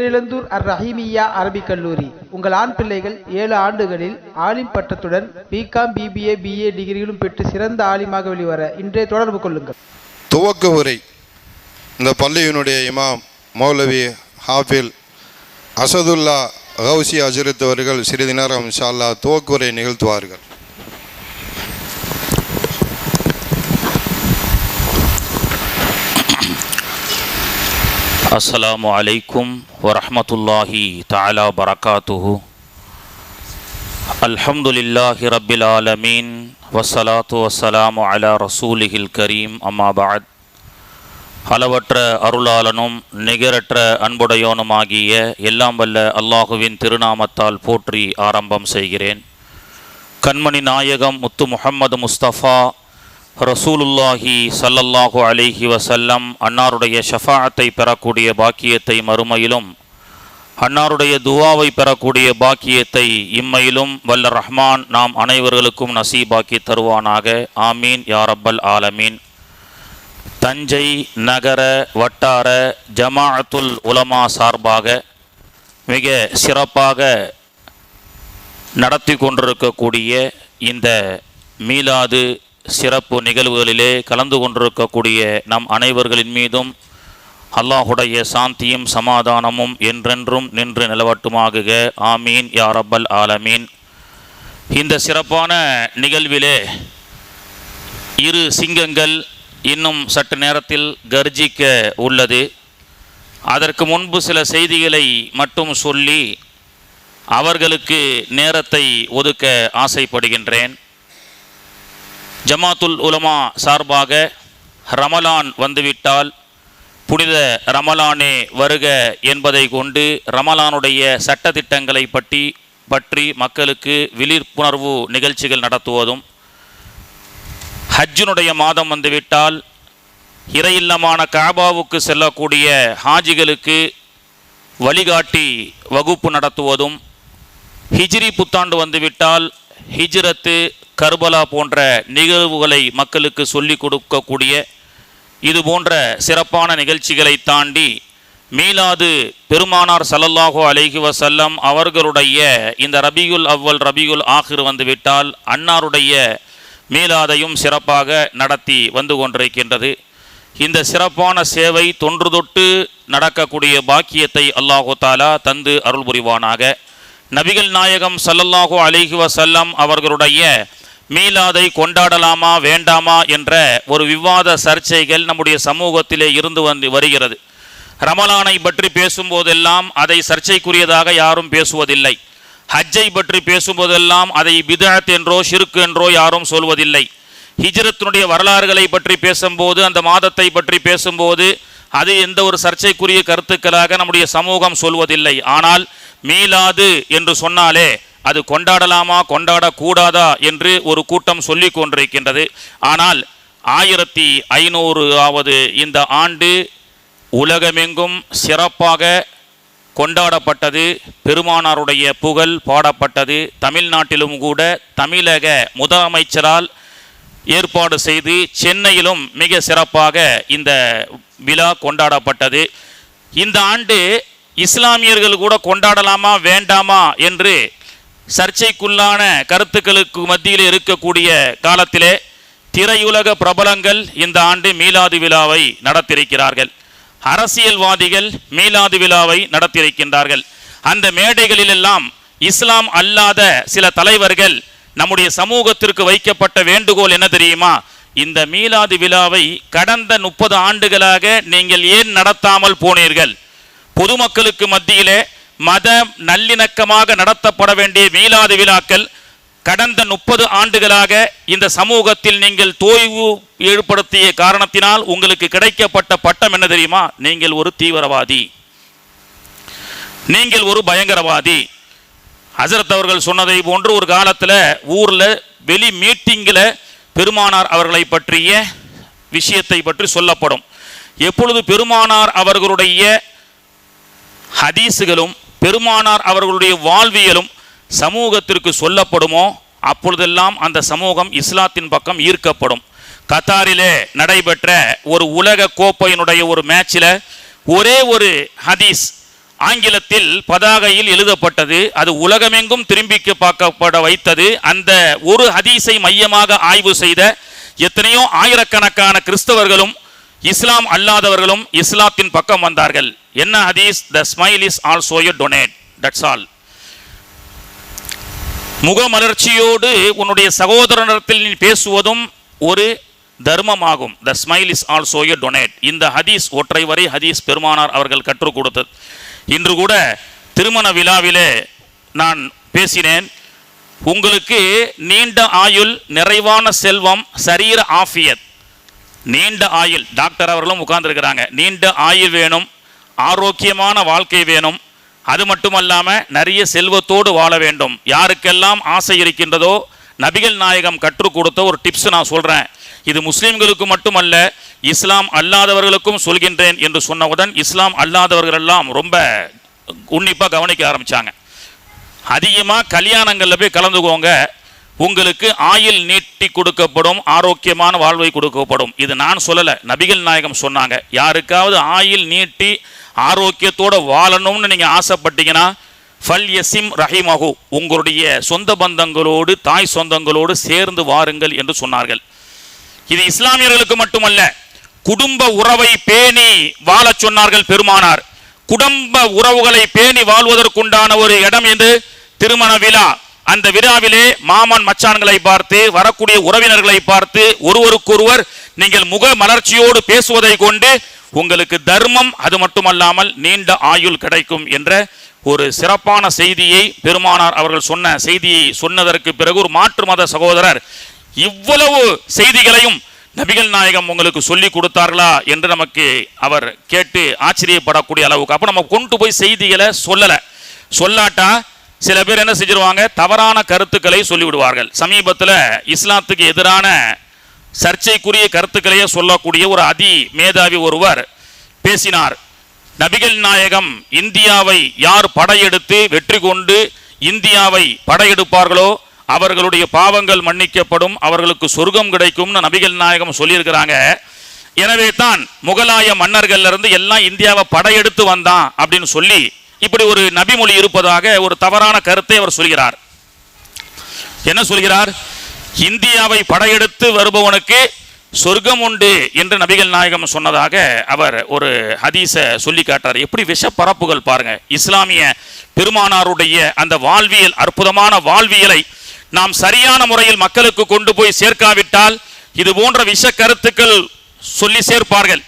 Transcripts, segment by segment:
பேரிழந்தூர் அர் ரஹீமியா அரபிக் கல்லூரி. உங்கள் ஆண் பிள்ளைகள் ஏழு ஆண்டுகளில் ஆலிம் பட்டத்துடன் பிகாம் பிபிஏ பிஏ டிகிரிகளும் பெற்று சிறந்த ஆலிமாக வெளிவர இன்றைய தொடர்பு கொள்ளுங்கள். துவக்க உரை. இந்த பள்ளியினுடைய இமாம் மௌலவி ஹாஃபில் அசதுல்லா கௌசி அஜரத் அவர்கள் சிறிது நேரம் ஷால்லா துவக்க உரை நிகழ்த்துவார்கள். அஸ்லாம் அலைக்கும் வரமத்துல்லாஹி தாலா பரகாத்துஹு. அல்ஹம்துலில்லாஹி ரபில் ஆலமீன். வசலாத்து வசலாம் அலா ரசூலிஹில் கரீம். அம்மாபாத் அளவற்ற அருளாளனும் நிகரற்ற அன்புடையோனுமாகிய எல்லாம் வல்ல அல்லாஹுவின் திருநாமத்தால் போற்றி ஆரம்பம் செய்கிறேன். கண்மணி நாயகம் முத்து முகம்மது முஸ்தஃபா ரசூலுல்லாஹி சல்லல்லாஹு அலிஹி வசல்லம் அன்னாருடைய ஷஃபாத்தை பெறக்கூடிய பாக்கியத்தை மறுமையிலும் அன்னாருடைய துவாவை பெறக்கூடிய பாக்கியத்தை இம்மையிலும் வல்ல ரஹ்மான் நாம் அனைவர்களுக்கும் நசீபாக்கி தருவானாக. ஆமீன். யாரப்பல் ஆலமீன். தஞ்சை நகர வட்டார ஜமாஅத்துல் உலமா சார்பாக மிக சிறப்பாக நடத்தி கொண்டிருக்கக்கூடிய இந்த மீலாது சிறப்பு நிகழ்வுகளிலே கலந்து கொண்டிருக்கக்கூடிய நம் அனைவர்களின் மீதும் அல்லாஹுடைய சாந்தியும் சமாதானமும் என்றென்றும் நின்று நிலவட்டுமாகுக. ஆமீன். யாரப்பல் ஆலமீன். இந்த சிறப்பான நிகழ்விலே இரு சிங்கங்கள் இன்னும் சற்று நேரத்தில் கர்ஜிக்க உள்ளது. அதற்கு முன்பு சில செய்திகளை மட்டும் சொல்லி அவர்களுக்கு நேரத்தை ஒதுக்க ஆசைப்படுகின்றேன். ஜமாத்துல் உலமா சார்பாக ரமலான் வந்துவிட்டால் புனித ரமலானே வருக என்பதை கொண்டு ரமலானுடைய சட்டத்திட்டங்களை பற்றி பற்றி மக்களுக்கு விழிப்புணர்வு நிகழ்ச்சிகள் நடத்துவதும் ஹஜ்ஜினுடைய மாதம் வந்துவிட்டால் இறையில்லமான காபாவுக்கு செல்லக்கூடிய ஹாஜிகளுக்கு வழிகாட்டி வகுப்பு நடத்துவதும் ஹிஜ்ரி புத்தாண்டு வந்துவிட்டால் ஹிஜ்ரத்து கர்பலா போன்ற நிகழ்வுகளை மக்களுக்கு சொல்லிக் கொடுக்கக்கூடிய இது போன்ற சிறப்பான நிகழ்ச்சிகளை தாண்டி மீலாது பெருமானார் சல்லல்லாஹோ அலைஹி வசல்லம் அவர்களுடைய இந்த ரபியுல் அவ்வல் ரபியுல் ஆஹிர் வந்துவிட்டால் அன்னாருடைய மீலாதையும் சிறப்பாக நடத்தி வந்து கொண்டிருக்கின்றது. இந்த சிறப்பான சேவை தொன்று தொட்டு நடக்கக்கூடிய பாக்கியத்தை அல்லாஹோ தாலா தந்து அருள் புரிவானாக. நபிகள் நாயகம் சல்லல்லாஹோ அலிஹி வசல்லம் அவர்களுடைய மீலாதை கொண்டாடலாமா வேண்டாமா என்ற ஒரு விவாத சர்ச்சைகள் நம்முடைய சமூகத்திலே இருந்து வந்து வருகிறது. ரமலானை பற்றி பேசும்போதெல்லாம் அதை சர்ச்சைக்குரியதாக யாரும் பேசுவதில்லை. ஹஜ்ஜை பற்றி பேசும்போதெல்லாம் அதை பிதாத் என்றோ ஷிர்க் என்றோ யாரும் சொல்வதில்லை. ஹிஜ்ரத்தினுடைய வரலாறுகளை பற்றி பேசும்போது அந்த மாதத்தை பற்றி பேசும்போது அது எந்த ஒரு சர்ச்சைக்குரிய கருத்துக்களாக நம்முடைய சமூகம் சொல்வதில்லை. ஆனால் மீலாது என்று சொன்னாலே அது கொண்டாடலாமா கொண்டாடக்கூடாதா என்று ஒரு கூட்டம் சொல்லிக் கொண்டிருக்கின்றது. ஆனால் ஆயிரத்தி ஐநூறு இந்த ஆண்டு உலகமெங்கும் சிறப்பாக கொண்டாடப்பட்டது பெருமானாருடைய புகழ் பாடப்பட்டது. தமிழ்நாட்டிலும் கூட தமிழக முதலமைச்சரால் ஏற்பாடு செய்து சென்னையிலும் மிக சிறப்பாக இந்த விழா கொண்டாடப்பட்டது. இந்த ஆண்டு இஸ்லாமியர்கள் கூட கொண்டாடலாமா வேண்டாமா என்று சர்ச்சைக்குள்ளான கருத்துக்களுக்கு மத்தியில் இருக்கக்கூடிய காலத்திலே திரையுலக பிரபலங்கள் இந்த ஆண்டு மீலாது விழாவை நடத்தியிருக்கிறார்கள். அரசியல்வாதிகள் மீலாது விழாவை நடத்தியிருக்கின்றார்கள். அந்த மேடைகளிலெல்லாம் இஸ்லாம் அல்லாத சில தலைவர்கள் நம்முடைய சமூகத்திற்கு வைக்கப்பட்ட வேண்டுகோள் என்ன தெரியுமா? இந்த மீலாது விழாவை கடந்த முப்பது ஆண்டுகளாக நீங்கள் ஏன் நடத்தாமல் போனீர்கள்? பொதுமக்களுக்கு மத்தியிலே மத நல்லிணக்கமாக நடத்தப்பட வேண்டிய மீலாது விழாக்கள் கடந்த முப்பது ஆண்டுகளாக இந்த சமூகத்தில் நீங்கள் தோய்வு ஏற்படுத்திய காரணத்தினால் உங்களுக்கு கிடைக்கப்பட்ட பட்டம் என்ன தெரியுமா? நீங்கள் ஒரு தீவிரவாதி. நீங்கள் ஒரு பயங்கரவாதி. ஹசரத் அவர்கள் சொன்னதை போன்று ஒரு காலத்தில் ஊரில் வெளி மீட்டிங்கில் பெருமானார் அவர்களை பற்றிய விஷயத்தை பற்றி சொல்லப்படும். எப்பொழுது பெருமானார் அவர்களுடைய ஹதீஸுகளும் பெருமானார் அவர்களுடைய வாழ்வியலும் சமூகத்திற்கு சொல்லப்படுமோ அப்பொழுதெல்லாம் அந்த சமூகம் இஸ்லாத்தின் பக்கம் ஈர்க்கப்படும். கத்தாரிலே நடைபெற்ற ஒரு உலக கோப்பையினுடைய ஒரு மேட்சில் ஒரே ஒரு ஹதீஸ் ஆங்கிலத்தில் பதாகையில் எழுதப்பட்டது. அது உலகமெங்கும் திரும்பி பார்க்கப்பட வைத்தது. அந்த ஒரு ஹதீஸை மையமாக ஆய்வு செய்த எத்தனையோ ஆயிரக்கணக்கான கிறிஸ்தவர்களும் இஸ்லாம் அல்லாதவர்களும் இஸ்லாத்தின் பக்கம் வந்தார்கள். என்ன ஹதீஸ்? The smile is also you donate that's all முகமலர்ச்சியோடு உன்னுடைய சகோதரனிடத்தில் நீ பேசுவதும் ஒரு தர்மமாகும். The smile is also you donate இந்த ஹதீஸ் ஒற்றை வரை ஹதீஸ் பெருமானார் அவர்கள் கற்றுக் கொடுத்தது. இன்று கூட திருமண விழாவிலே நான் பேசினேன். உங்களுக்கு நீண்ட ஆயுள் நிறைவான செல்வம் சரீர ஆஃபியத் நீண்ட ஆயுள் டாக்டர் அவர்களும் உட்கார்ந்துருக்கிறாங்க. நீண்ட ஆயுள் வேணும் ஆரோக்கியமான வாழ்க்கை வேணும். அது மட்டுமல்லாமல் நிறைய செல்வத்தோடு வாழ வேண்டும். யாருக்கெல்லாம் ஆசை இருக்கின்றதோ நபிகள் நாயகம் கற்றுக் கொடுத்த ஒரு டிப்ஸ் நான் சொல்கிறேன் இது முஸ்லீம்களுக்கு மட்டுமல்ல இஸ்லாம் அல்லாதவர்களுக்கும் சொல்கின்றேன் என்று சொன்னவுடன் இஸ்லாம் அல்லாதவர்கள் எல்லாம் ரொம்ப உன்னிப்பாக கவனிக்க ஆரம்பிச்சாங்க. அதிகமாக கல்யாணங்களில் போய் கலந்துக்கோங்க. உங்களுக்கு ஆயில் நீட்டி கொடுக்கப்படும் ஆரோக்கியமான வாழ்வை கொடுக்கப்படும். இது நான் சொல்லலை நபிகள் நாயகம் சொன்னாங்க. யாருக்காவது ஆயில் நீட்டி ஆரோக்கியத்தோட வாழணும்னு நீங்கள் ஆசைப்பட்டீங்கன்னா ஃபல் யசிம் ரஹிமஹு உங்களுடைய சொந்த பந்தங்களோடு தாய் சொந்தங்களோடு சேர்ந்து வாருங்கள் என்று சொன்னார்கள். இது இஸ்லாமியர்களுக்கு மட்டுமல்ல குடும்ப உறவை பேணி வாழச் சொன்னார்கள் பெருமானார். குடும்ப உறவுகளை பேணி வாழ்வதற்குண்டான ஒரு இடம் என்று திருமண விழா. அந்த விழாவிலே மாமன் மச்சான்களை பார்த்து வரக்கூடிய உறவினர்களை பார்த்து ஒருவருக்கொருவர் நீங்கள் முக மலர்ச்சியோடு பேசுவதை கொண்டு உங்களுக்கு தர்மம் அது மட்டுமல்லாமல் நீண்ட ஆயுள் கிடைக்கும் என்ற ஒரு சிறப்பான செய்தியை பெருமானார் அவர்கள் சொன்ன செய்தியை சொன்னதற்கு பிறகு ஒரு மாற்று மத சகோதரர் இவ்வளவு செய்திகளையும் நபிகள் நாயகம் உங்களுக்கு சொல்லி கொடுத்தார்களா? என்று நமக்கு அவர் கேட்டு ஆச்சரியப்படக்கூடிய அளவுக்கு. அப்போ நம்ம கொண்டு போய் செய்திகளை சொல்லலை. சொல்லாட்டா? சில பேர் என்ன செஞ்சிருவாங்க? தவறான கருத்துக்களை சொல்லிவிடுவார்கள். சமீபத்தில் இஸ்லாத்துக்கு எதிரான சர்ச்சைக்குரிய கருத்துக்களையே சொல்லக்கூடிய ஒரு அதி மேதாவி ஒருவர் பேசினார். நபிகள் நாயகம் இந்தியாவை யார் படையெடுத்து வெற்றி கொண்டு இந்தியாவை படையெடுப்பார்களோ அவர்களுடைய பாவங்கள் மன்னிக்கப்படும் அவர்களுக்கு சொர்க்கம் கிடைக்கும்னு நபிகள் நாயகம் சொல்லியிருக்கிறாங்க. எனவே தான் முகலாய மன்னர்கள்லேருந்து எல்லாம் இந்தியாவை படையெடுத்து வந்தான் அப்படின்னு சொல்லி இப்படி ஒரு நபிமொழி இருப்பதாக ஒரு தவறான கருத்தை அவர் சொல்கிறார். என்ன சொல்கிறார்? இந்தியாவை படையெடுத்து வருபவனுக்கு சொர்க்கம் உண்டு என்று நபிகள் நாயகம் சொன்னதாக அவர் ஒரு ஹதீஸ சொல்லி காட்டார் எப்படி விஷ பரப்புகள் பாருங்க. இஸ்லாமிய பெருமானாருடைய அந்த வாழ்வியல் அற்புதமான வாழ்வியலை நாம் சரியான முறையில் மக்களுக்கு கொண்டு போய் சேர்க்காவிட்டால் இது போன்ற விஷ கருத்துக்கள் சொல்லி சேர்ப்பார்கள்.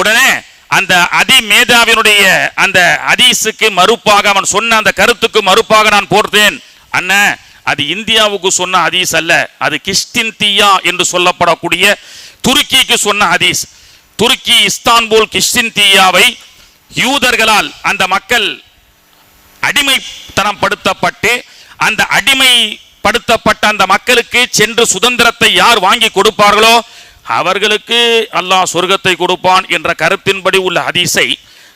உடனே அந்த அதி மேதாவினுடைய அந்த ஹதீஸுக்கு மறுப்பாக அவன் சொன்ன அந்த கருத்துக்கு மறுப்பாக நான் போர்த்தேன் அண்ணன் அது இந்தியாவுக்கு சொன்ன ஹதீஸ் அல்ல. அது கிஸ்டின் தீயா என்று சொல்லப்படக்கூடிய துருக்கிக்கு சொன்ன ஹதீஸ். துருக்கி இஸ்தான்புல் கிஸ்டின் தீயாவை யூதர்களால் அந்த மக்கள் அடிமைத்தனம் படுத்தப்பட்டு அந்த அடிமைப்படுத்தப்பட்ட அந்த மக்களுக்கு சென்று சுதந்திரத்தை யார் வாங்கி கொடுப்பார்களோ அவர்களுக்கு அல்லாஹ் சொர்க்கத்தை கொடுப்பான் என்ற கருத்தின்படி உள்ள ஹதீஸை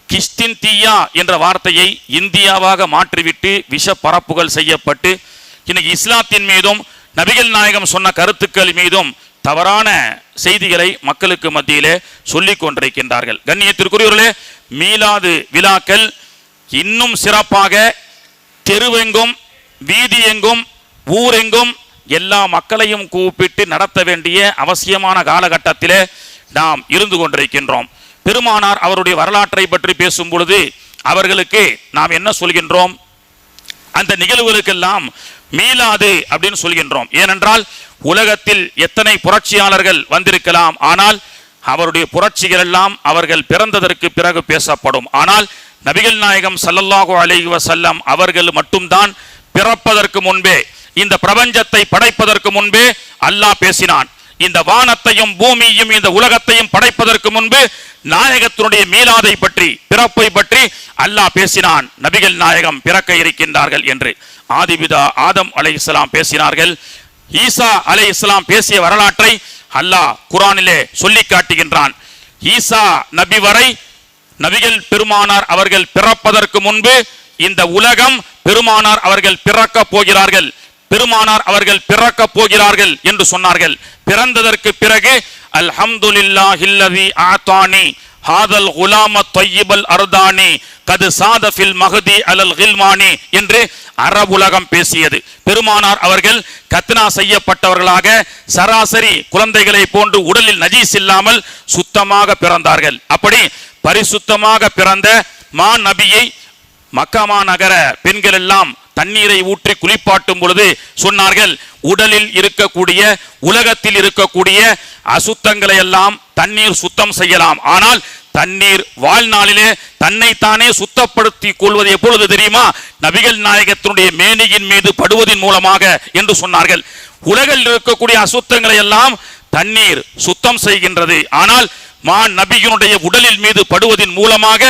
கிஸ்டின் தீயா என்ற வார்த்தையை இந்தியாவாக மாற்றிவிட்டு விஷ பரப்புகள் செய்யப்பட்டு இன்னைக்கு இஸ்லாத்தின் மீதும் நபிகள் நாயகம் சொன்ன கருத்துக்கள் மீதும் தவறான செய்திகளை மக்களுக்கு மத்தியிலே சொல்லிக் கொண்டிருக்கின்றார்கள். கண்ணியத்திற்குரியவர்களே மீளாது விழாக்கள் இன்னும் சிறப்பாக தெருவெங்கும் வீதியெங்கும் ஊரெங்கும் எல்லா மக்களையும் கூப்பிட்டு நடத்த வேண்டிய அவசியமான காலகட்டத்திலே நாம் இருந்து கொண்டிருக்கின்றோம். பெருமானார் அவருடைய வரலாற்றை பற்றி பேசும் பொழுது அவர்களுக்கு நாம் என்ன சொல்கின்றோம்? அந்த நிகழ்வுகளுக்கெல்லாம் மீளாது அப்படின்னு சொல்கின்றோம். ஏனென்றால் உலகத்தில் எத்தனை புரட்சியாளர்கள் வந்திருக்கலாம்? ஆனால் அவருடைய புரட்சிகள் எல்லாம் அவர்கள் பிறந்ததற்கு பிறகு பேசப்படும். ஆனால் நபிகள் நாயகம் சல்லல்லாஹு அலைஹி வஸல்லம் அவர்கள் மட்டும்தான் பிறப்பதற்கு முன்பே இந்த பிரபஞ்சத்தை படைப்பதற்கு முன்பே அல்லாஹ் பேசினான். இந்த வானத்தையும் பூமியையும் இந்த உலகத்தையும் படைப்பதற்கு முன்பு நாயகத்தினுடைய மீளாதை பற்றி பிறப்பை பற்றி அல்லாஹ் பேசினான். நபிகள் நாயகம் பிறக்க இருக்கின்றார்கள் என்று. ஆதிபிதா ஆதம் அலை இஸ்லாம் பேசினார்கள். ஈசா அலைஹிஸ்ஸலாம் பேசிய வரலாற்றை அல்லாஹ் குரானிலே சொல்லி காட்டுகின்றான். ஈசா நபி வரை நபிகள் பெருமானார் அவர்கள் பிறப்பதற்கு முன்பு இந்த உலகம் பெருமானார் அவர்கள் பிறக்க போகிறார்கள். பெருமானார் அவர்கள் பிறக்க போகிறார்கள் என்று சொன்னார்கள். பிறந்ததற்கு பிறகு அல்ஹம்துலில்லாஹில்லதி ஆத்தானி ஹாதல் குலாம தொய்யிபல் அர்தானி கது சாதஃபில் மகதி அலல் ஹில்மானி என்று அரபுலகம் பேசியது. பெருமானார் அவர்கள் கத்னா செய்யப்பட்டவர்களாக சராசரி குழந்தைகளை போன்று உடலில் நஜீஸ் இல்லாமல் சுத்தமாக பிறந்தார்கள். அப்படி பரிசுத்தமாக பிறந்த மா நபியை மக்காமா நகர பெண்கள் எல்லாம் தண்ணீரை ஊற்றி குளிப்பாட்டும் பொழுது சொன்னார்கள் உடலில் இருக்கக்கூடிய உலகத்தில் இருக்கக்கூடிய அசுத்தங்களை எல்லாம் தண்ணீர் சுத்தம் செய்யலாம். ஆனால் தண்ணீர் வாழ்நாளிலே தன்னைத்தானே சுத்தப்படுத்தி கொள்வது எப்பொழுது தெரியுமா? நபிகள் நாயகத்தினுடைய மேனியின் மீது படுவதன் மூலமாக என்று சொன்னார்கள். உலகில் இருக்கக்கூடிய அசுத்தங்களை எல்லாம் தண்ணீர் சுத்தம் செய்கின்றது. ஆனால் மா நபியினுடைய உடலின் மீது படுவதன் மூலமாக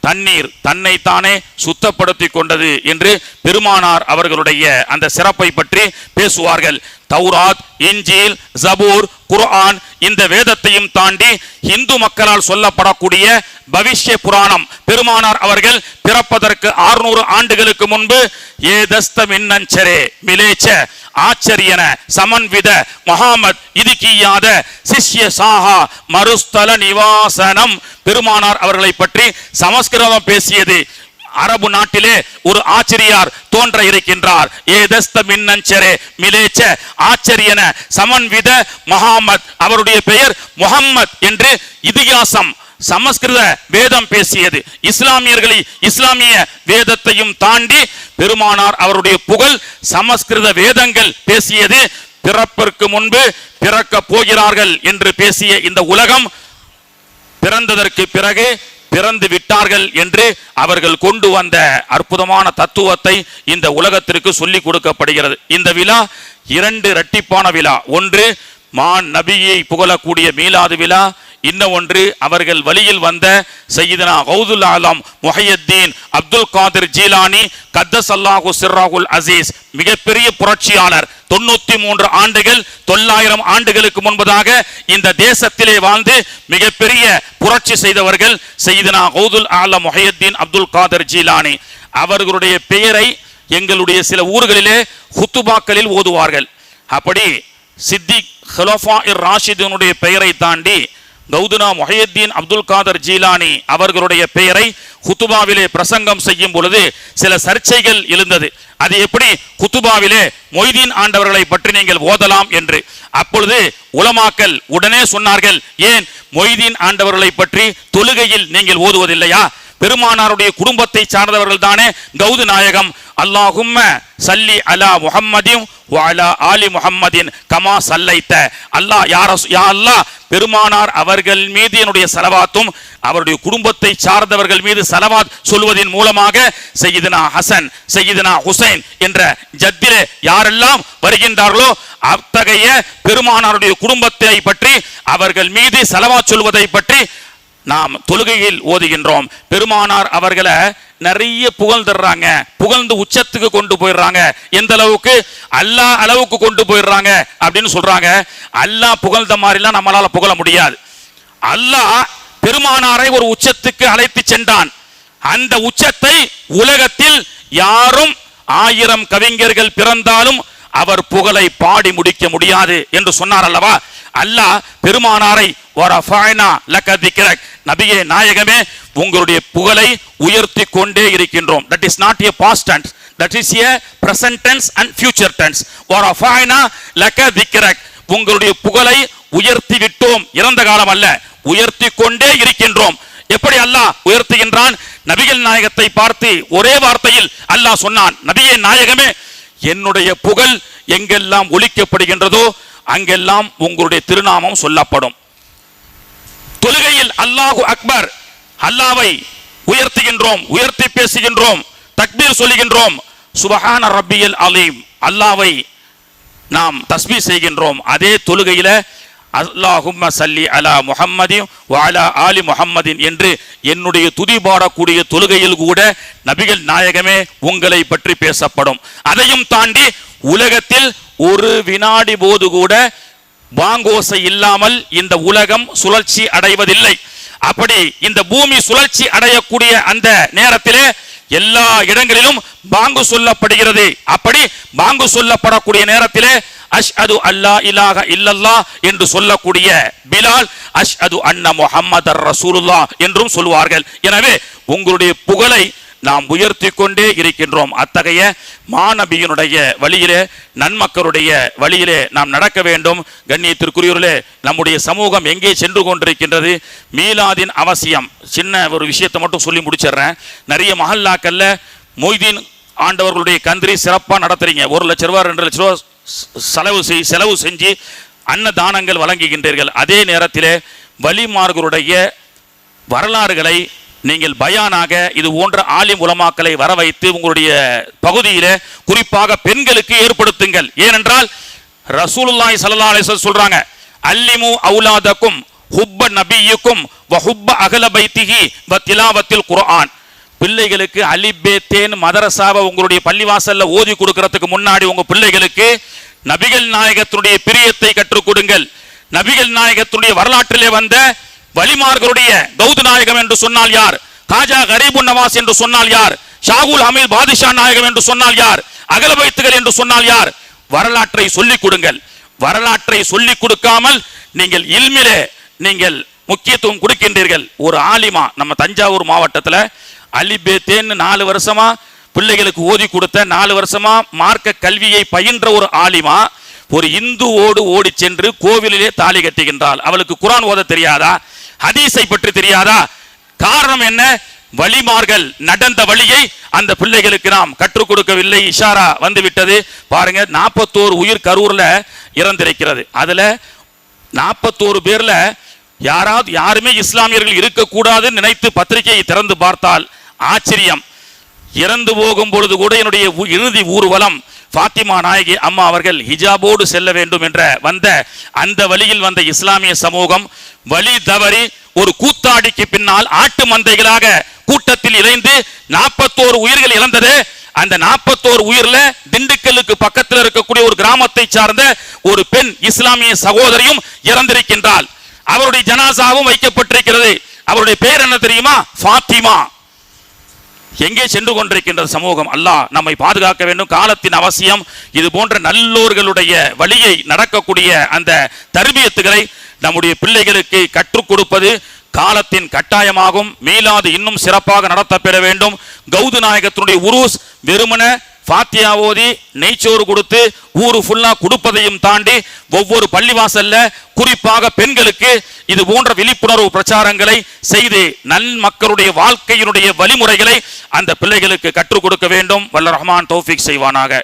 தண்ணீர் தன்னைத்தானே சுத்தப்படுத்திக் கொண்டது என்று பெருமானார் அவர்களுடைய அந்த சிறப்பை பற்றி பேசுவார்கள். தௌராத் இஞ்சில் ஜபூர் குர்ஆன் இந்த வேதத்தையும் தாண்டி இந்து மக்களால் சொல்லப்படக்கூடிய பவிஷ்ய புராணம். பெருமானார் அவர்கள் பிறப்பதற்கு 600 ஆண்டுகளுக்கு முன்பு ஏதஸ்த மின்னஞ்சரே மிலேச்ச ஆச்சரியன சமன்வித மகாமத் இதுக்கியாத சிஷ்ய சாஹா மறுஸ்தல நிவாசனம். பெருமானார் அவர்களை பற்றி சமஸ்கிருதம் பேசியது. அரபு நாட்டிலே ஒரு ஆச்சரியார் தோன்ற இருக்கின்றார். ஏதஸ்த மின்னஞ்சரே மிலேச்ச ஆச்சரியன சமன்வித மகாமத் அவருடைய பெயர் முகம்மத் என்று இதிகாசம் சமஸ்கிருத வேதம் பேசியது. இஸ்லாமியர்களை இஸ்லாமிய வேதத்தையும் தாண்டி பெருமானார் அவருடைய புகழ் சமஸ்கிருத வேதங்கள் பேசியது. பிறப்பிற்கு முன்பு பிறக்க போகிறார்கள் என்று பேசிய இந்த உலகம் பிறந்ததற்கு பிறகு பிறந்து விட்டார்கள் என்று அவர்கள் கொண்டு வந்த அற்புதமான தத்துவத்தை இந்த உலகத்திற்கு சொல்லிக் கொடுக்கப்படுகிறது. இந்த விழா இரண்டு இரட்டிப்பான விழா. ஒன்று மான் நபியை புகழக்கூடிய மீலாது விழா இன்னும் ஒன்று அவர்கள் வழியில் வந்த சையீதனா ஹவுதுல் ஆலம் முஹையத்தீன் அப்துல் காதிர் ஜீலானி கத்தஸ் அல்லாஹு சிர்ராகுல் அசீஸ் மிகப்பெரிய புரட்சியாளர். தொண்ணூத்தி மூன்று ஆண்டுகள் தொள்ளாயிரம் ஆண்டுகளுக்கு முன்பதாக இந்த தேசத்திலே வாழ்ந்து மிகப்பெரிய புரட்சி செய்தவர்கள் செய்தனா ஹவுதுல் ஆலம் முஹையத்தீன் அப்துல் காதர் ஜீலானி. அவர்களுடைய பெயரை எங்களுடைய சில ஊர்களிலே ஹுத்துபாக்களில் ஓதுவார்கள். அப்படி சித்திக் ஹலோஃபா இர் ராஷிதனுடைய பெயரை தாண்டி கௌதுனா முஹையத்தீன் அப்துல் காதர் ஜீலானி அவர்களுடைய பெயரை குத்துபாவிலே பிரசங்கம் செய்யும் பொழுது சில சர்ச்சைகள் எழுந்தது. அது எப்படி? குத்துபாவிலே மொய்தீன் ஆண்டவர்களை பற்றி நீங்கள் ஓதலாம் என்று. அப்பொழுது உலமாக்கல் உடனே சொன்னார்கள் ஏன் மொய்தீன் ஆண்டவர்களை பற்றி தொழுகையில் நீங்கள் ஓதுவதில்லையா? பெருமானாருடைய குடும்பத்தை சார்ந்தவர்கள் தானே? கௌது நாயகம். அல்லாஹும்ம சல்லி அலா முஹம்மதின் வஅலா ஆலி முஹம்மதின் கமா சல்லைத்த. அல்லாஹ் யார யா அல்லாஹ் பெருமானார் அவர்கள் மீது என்னுடைய செலவாத்தும் அவருடைய குடும்பத்தை சார்ந்தவர்கள் மீது செலவாத் சொல்வதன் மூலமாக செய்யிதனா ஹசன் செய்யிதனா ஹுசைன் என்ற ஜத்திலே யாரெல்லாம் வருகின்றார்களோ அத்தகைய பெருமானாருடைய குடும்பத்தை பற்றி அவர்கள் மீது செலவா சொல்வதை பற்றி நாம் தொழுகையில் ஓதுகின்றோம். பெருமானார் அவர்களை நிறைய புகழ்ந்துடுறாங்க. புகழ்ந்து உச்சத்துக்கு கொண்டு போயிடுறாங்க. எந்த அளவுக்கு? அல்லா அளவுக்கு கொண்டு போயிடுறாங்க அப்படின்னு சொல்றாங்க. அல்லாஹ் புகழ்ந்த மாதிரிலாம் நம்மளால புகழ முடியாது. அல்லாஹ் பெருமானாரை ஒரு உச்சத்துக்கு அழைத்து சென்றான். அந்த உச்சத்தை உலகத்தில் யாரும் ஆயிரம் கவிஞர்கள் பிறந்தாலும் அவர் புகழை பாடி முடிக்க முடியாது என்று சொன்னார் அல்லவா? அல்லாஹ் பெருமானாரை நபியே நாயகமே உங்களுடைய புகழை உயர்த்தி கொண்டே இருக்கின்றோம். That is not a past tense that is a present tense and future tense வரஃபஅனா லக திக்ரக் உங்களுடைய புகழை உயர்த்தி விட்டோம். இறந்த காலம் அல்ல உயர்த்தி கொண்டே இருக்கின்றோம். எப்படி அல்லாஹ் உயர்த்துகின்றான்? நபிகள் நாயகத்தை பார்த்து ஒரே வார்த்தையில் அல்லாஹ் சொன்னான் நபியே நாயகமே என்னுடைய புகழ் எங்கெல்லாம் ஒலிக்கப்படுகின்றதோ அங்கெல்லாம் உங்களுடைய திருநாமம் சொல்லப்படும். தொழுகையில் அல்லாஹு அக்பர் அல்லாவை உயர்த்துகின்றோம் உயர்த்தி பேசுகின்றோம் தக்பீர் சொல்லுகின்றோம். சுபஹான ரப்பியல் அலீம். அல்லாவை நாம் தஸ்மி செய்கின்றோம். அதே தொழுகையில அல்லாஹும் சல்லி அலா முஹம்மதின் வாலா ஆலி முஹம்மதின் என்று என்னுடைய துதி பாடக்கூடிய தொழுகையில் கூட நபிகள் நாயகமே உங்களை பற்றி பேசப்படும். அதையும் தாண்டி உலகத்தில் ஒரு வினாடி போது கூட வாங்கோசை இல்லாமல் இந்த உலகம் சுழற்சி அடைவதில்லை. அப்படி இந்த பூமி சுழற்சி அடையக்கூடிய அந்த நேரத்திலே எல்லா இடங்களிலும் பாங்கு சொல்லப்படுகிறது. அப்படி பாங்கு சொல்லப்படக்கூடிய நேரத்திலே அஷ்ஹது அல்லா இலாக இல்லல்லா என்று சொல்லக்கூடிய பிலால் அஷ் அது அன்ன முஹம்மது ரசூலுல்லா என்றும் சொல்வார்கள். எனவே உங்களுடைய புகழை நாம் உயர்த்தி கொண்டே இருக்கின்றோம். அத்தகைய மாநபியினுடைய வழியிலே நன்மக்களுடைய வழியிலே நாம் நடக்க வேண்டும். கண்ணியத்திற்குரியவர்களே நம்முடைய சமூகம் எங்கே சென்று கொண்டிருக்கின்றது? மீலாதின் அவசியம். சின்ன ஒரு விஷயத்தை மட்டும் சொல்லி முடிச்சிடுறேன். நிறைய மஹல்லாக்கல்ல மொய்தீன் ஆண்டவர்களுடைய கந்திரி சிறப்பாக நடத்துறீங்க. ஒரு லட்ச ரூபா ரெண்டு லட்ச ரூபா செலவு செய் செலவு செஞ்சு அன்னதானங்கள் வழங்குகின்றீர்கள். அதே நேரத்தில் வலிமார்களுடைய வரலாறுகளை நீங்கள் பயானாக இது போன்ற ஆலிம் உலமாக்களை வர வைத்து உங்களுடைய பகுதியில குறிப்பாக பெண்களுக்கு ஏற்படுத்துங்கள். ஏனென்றால் ரசூலுல்லாய் ஸல்லல்லாஹு அலைஹி சொல்றாங்க அல்லிமு அவுலாதக்கும் ஹுப்ப நபியுக்கும் வ ஹுப்ப அகல பைத்திகி வ திலாவத்தில் குரான் பிள்ளைகளுக்கு அலிபேத்தேன் மதரசாவை உங்களுடைய பள்ளிவாசல்ல ஓதி கொடுக்கறதுக்கு முன்னாடி உங்க பிள்ளைகளுக்கு நபிகள் நாயகத்தினுடைய பிரியத்தை கற்றுக் கொடுங்கள். நபிகள் நாயகத்தினுடைய வரலாற்றிலே வந்த வலிமார்களுடைய கௌத நாயகம் என்று சொன்னால் யார்? காஜா கரீபு நவாஸ் என்று சொன்னால் யார்? ஷாகுல் ஹமீத் பாதிஷா நாயகம் என்று சொன்னால் யார்? அகல வைத்துகள் என்று சொன்னால் யார்? வரலாற்றை சொல்லிக் கொடுங்கள். வரலாற்றை சொல்லிக் கொடுக்காமல் நீங்கள் இல்மிலே நீங்கள் முக்கியத்துவம் கொடுக்கின்றீர்கள். ஒரு ஆலிமா நம்ம தஞ்சாவூர் மாவட்டத்தில் அலிபேத்தேன்னு நாலு வருஷமா பிள்ளைகளுக்கு ஓதி கொடுத்த நாலு வருஷமா மார்க்க கல்வியை பயின்ற ஒரு ஆலிமா ஒரு இந்துவோடு ஓடி சென்று கோவிலிலே தாலி கட்டுகின்றாள். அவளுக்கு குரான் ஓத தெரியாதா? ஹதீஸை பற்றி தெரியாதா? காரணம் என்ன? வழிமார்கள் நடந்த வழியை அந்த பிள்ளைகளுக்கு நாம் கற்றுக் கொடுக்கவில்லை. இஷாரா வந்து விட்டது பாருங்க நாற்பத்தோரு உயிர் கரூர்ல இறந்திருக்கிறது. அதுல நாற்பத்தோரு பேர்ல யாராவது யாருமே இஸ்லாமியர்கள் இருக்கக்கூடாதுன்னு நினைத்து பத்திரிகையை திறந்து பார்த்தால் ஆச்சரியம். இறந்து போகும் பொழுது கூட என்னுடைய இறுதி ஊர்வலம் ஃபாத்திமா நாயகி அம்மா அவர்கள் ஹிஜாபோடு செல்ல வேண்டும் என்ற வந்த அந்த வழியில் வந்த இஸ்லாமிய சமூகம் வழி தவறி ஒரு கூத்தாடிக்கு பின்னால் ஆட்டு மந்தைகளாக கூட்டத்தில் இணைந்து நாற்பத்தோரு உயிர்கள் இழந்தது. அந்த நாற்பத்தோரு உயிர்ல திண்டுக்கல்லுக்கு பக்கத்தில் இருக்கக்கூடிய ஒரு கிராமத்தை சார்ந்த ஒரு பெண் இஸ்லாமிய சகோதரியும் இறந்திருக்கின்றாள். அவருடைய ஜனாசாவும் வைக்கப்பட்டிருக்கிறது. அவருடைய பேர் என்ன தெரியுமா? ஃபாத்திமா. எங்கே சென்று கொண்டிருக்கின்ற சமூகம்? அல்லாஹ் நம்மை பாதுகாக்க வேண்டும். காலத்தின் அவசியம் இது போன்ற நல்லோர்களுடைய வழியை நடக்கக்கூடிய அந்த தர்பியத்துகளை நம்முடைய பிள்ளைகளுக்கு கற்றுக் கொடுப்பது காலத்தின் கட்டாயமாகும். மீளாது இன்னும் சிறப்பாக நடத்தப்பெற வேண்டும். கௌது நாயகத்தினுடைய உருஸ் வெறுமன ஃபாத்தியா ஓதி நெய்ச்சோறு கொடுத்து ஊரு ஃபுல்லா கொடுப்பதையும் தாண்டி ஒவ்வொரு பள்ளிவாசல்ல குறிப்பாக பெண்களுக்கு இது போன்ற விழிப்புணர்வு பிரச்சாரங்களை செய்து நல் மக்களுடைய வாழ்க்கையினுடைய வழிமுறைகளை அந்த பிள்ளைகளுக்கு கற்றுக் கொடுக்க வேண்டும். வல்ல ரஹ்மான் தோஃபிக் செய்வானாக.